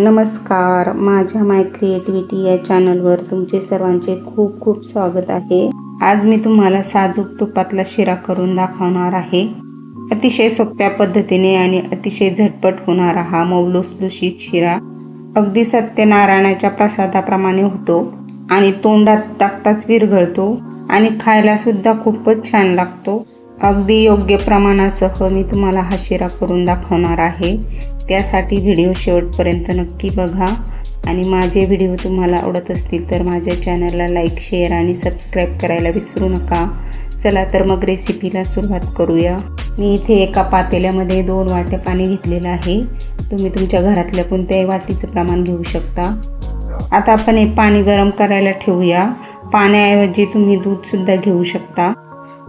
नमस्कार माझ्या माय क्रिएटिव्हिटी या चॅनलवर तुमचे सर्वांचे खूप खूप स्वागत आहे. आज मी तुम्हाला साजूक तुपातला शिरा करून दाखवणार आहे. अतिशय सोप्या पद्धतीने आणि अतिशय झटपट होणारा हा मौलुसलुशीत शिरा अगदी सत्यनारायणाच्या प्रसादाप्रमाणे होतो आणि तोंडात टाकताच विरघळतो आणि खायला सुद्धा खूपच छान लागतो. अगदी योग्य प्रमाणासह मी तुम्हाला हा शिरा करून दाखवणार आहे. त्यासाठी व्हिडिओ शेवटपर्यंत नक्की बघा. आणि माझे व्हिडिओ तुम्हाला आवडत असतील तर माझ्या चॅनलला लाईक शेअर आणि सबस्क्राईब करायला विसरू नका. चला तर मग रेसिपीला सुरुवात करूया. मी इथे एका पातेल्यामध्ये दोन वाट्या पाणी घेतलेलं आहे. तुम्ही तुमच्या घरातल्या कोणत्याही वाटीचं प्रमाण घेऊ शकता. आता आपण हे पाणी गरम करायला ठेवूया. पाण्याऐवजी तुम्ही दूधसुद्धा घेऊ शकता.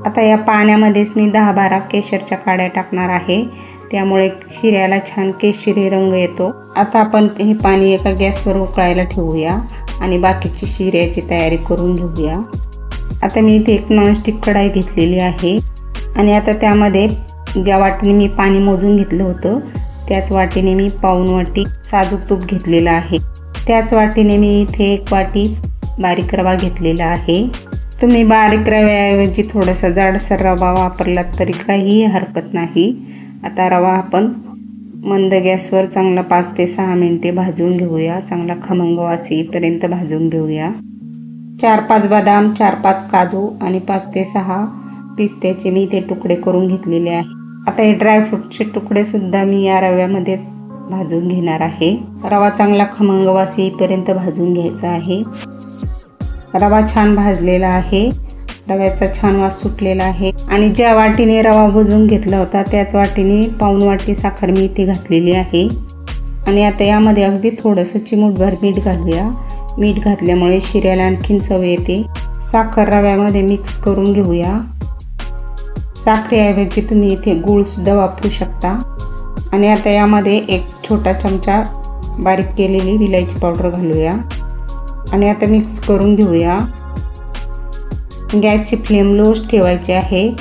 आता या पाण्यामध्येच मी दहा बारा केशरच्या काड्या टाकणार आहे. त्यामुळे शिऱ्याला छान केशरी रंग येतो. आता आपण हे पाणी एका गॅसवर उकळायला ठेवूया आणि बाकीची शिऱ्याची तयारी करून घेऊया. आता मी इथे एक नॉनस्टिक कढाई घेतलेली आहे आणि आता त्यामध्ये ज्या वाटीने मी पाणी मोजून घेतलं होतं त्याच वाटीने मी पाऊन वाटी साजूक तूप घेतलेलं आहे. त्याच वाटीने मी इथे एक वाटी बारीक रवा घेतलेला आहे. तुम्ही बारीक रव्याऐवजी थोडासा जाडसर रवा वापरलात तरी काहीही हरकत नाही. आता रवा आपण मंद गॅसवर चांगला पाच ते सहा मिनटे भाजून घेऊया. चांगला खमंग वास येईपर्यंत भाजून घेऊया. चार पाच बदाम चार पाच काजू आणि पाच ते सहा पिस्त्याचे मी ते तुकडे करून घेतलेले आहे. आता हे ड्रायफ्रूटचे तुकडेसुद्धा मी या रव्यामध्ये भाजून घेणार आहे. रवा चांगला खमंग वास येईपर्यंत भाजून घ्यायचा आहे. रवा छान भाजलेला आहे. रव्याचा छान वास सुटलेला आहे. आणि ज्या वाटीने रवा भुजून घेतला होता त्याच वाटीने पाऊन वाटी साखर मी इथे घातलेली आहे. आणि आता यामध्ये अगदी थोडंसं चिमूटभर मीठ घालूया. मीठ घातल्यामुळे शिऱ्याला आणखीन चव येते. साखर रव्यामध्ये मिक्स करून घेऊया. साखरेऐवजी तुम्ही इथे गूळसुद्धा वापरू शकता. आणि आता यामध्ये एक छोटा चमचा बारीक केलेली विलायची पावडर घालूया. आणि आता मिक्स करून घेऊया. गॅसची फ्लेम लोच ठेवायची आहे.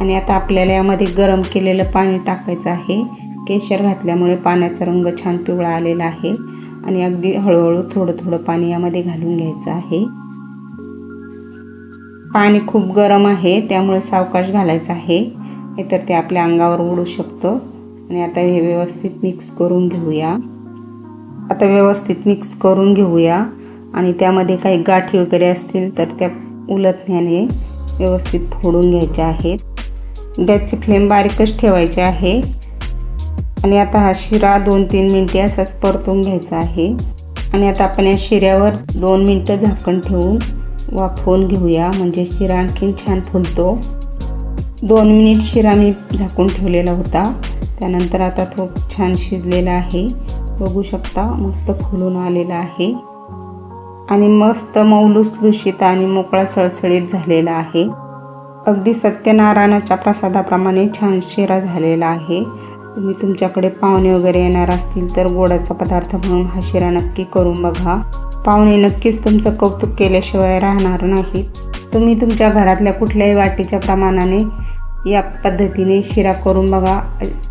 आणि आता आपल्याला यामध्ये गरम केलेलं पाणी टाकायचं आहे. केशर घातल्यामुळे पाण्याचा रंग छान पिवळा आलेला आहे. आणि अगदी हळूहळू थोडं थोडं पाणी यामध्ये घालून घ्यायचं आहे. पाणी खूप गरम आहे त्यामुळे सावकाश घालायचं आहे. नाहीतर ते आपल्या अंगावर उडू शकतं. आणि आता हे व्यवस्थित मिक्स करून घेऊया. आता व्यवस्थित मिक्स करून घेऊया. आणि त्यामध्ये काही गाठी वगैरे असतील तर त्या उलटण्याने व्यवस्थित फोडून घ्यायचे आहेत. गॅसची फ्लेम बारीकच ठेवायची आहे. आणि आता हा शिरा दोन तीन मिनटे असाच परतून घ्यायचा आहे. आणि आता आपण या शिऱ्यावर दोन मिनटं झाकण ठेवून वाफवून घेऊया. म्हणजे शिरा आणखीन छान फुलतो. दोन मिनिट शिरा मी झाकून ठेवलेला होता. त्यानंतर आता तो छान शिजलेला आहे. बघू शकता मस्त फुलून आलेला आहे. आणि मस्त मौलुसलुशीत आणि मोकळा सळसळीत झालेला आहे. अगदी सत्यनारायणाच्या प्रसादाप्रमाणे छान शिरा झालेला आहे. तुम्ही तुमच्याकडे पाहुणे वगैरे येणार असतील तर गोडाचा पदार्थ म्हणून हा शिरा नक्की करून बघा. पाहुणे नक्कीच तुमचं कौतुक केल्याशिवाय राहणार नाहीत. तुम्ही तुमच्या घरातल्या कुठल्याही वाटीच्या प्रमाणाने या पद्धतीने शिरा करून बघा.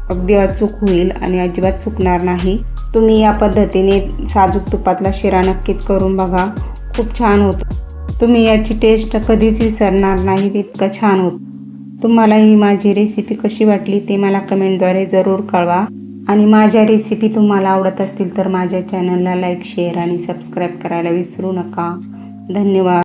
अगदी अचूक होईल आणि अजिबात चुकणार नाही. तुम्ही या पद्धतीने साजूक तुपातला शिरा नक्कीच करून बघा. खूप छान होतो. तुम्ही याची टेस्ट कधीच विसरणार नाही इतकं छान होत. तुम्हाला ही माझी रेसिपी कशी वाटली ते मला कमेंटद्वारे जरूर कळवा. आणि माझ्या रेसिपी तुम्हाला आवडत असतील तर माझ्या चॅनलला लाईक शेअर आणि सबस्क्राईब करायला विसरू नका. धन्यवाद.